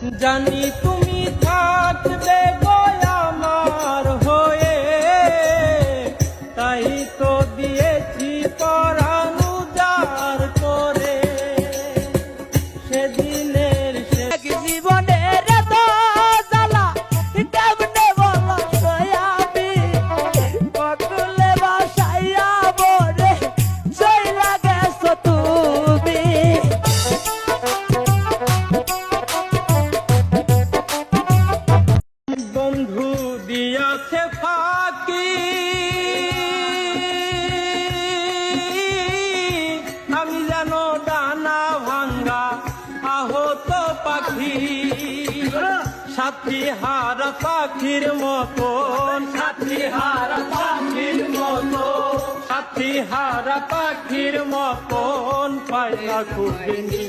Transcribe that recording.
জানি তুমি থাকবে আমার হয়ে। তাই তো দিয়েছি পরানুজার করে। সেদিনের দিয়াছে ফাঁকি। আমি যেন ডানা ভাঙ্গা আহত পাখি। সাথী হারা পাখির মতন সাথী হারা পাখির মতো। সাথী হারা পাখির মতন পায়না খুবিনি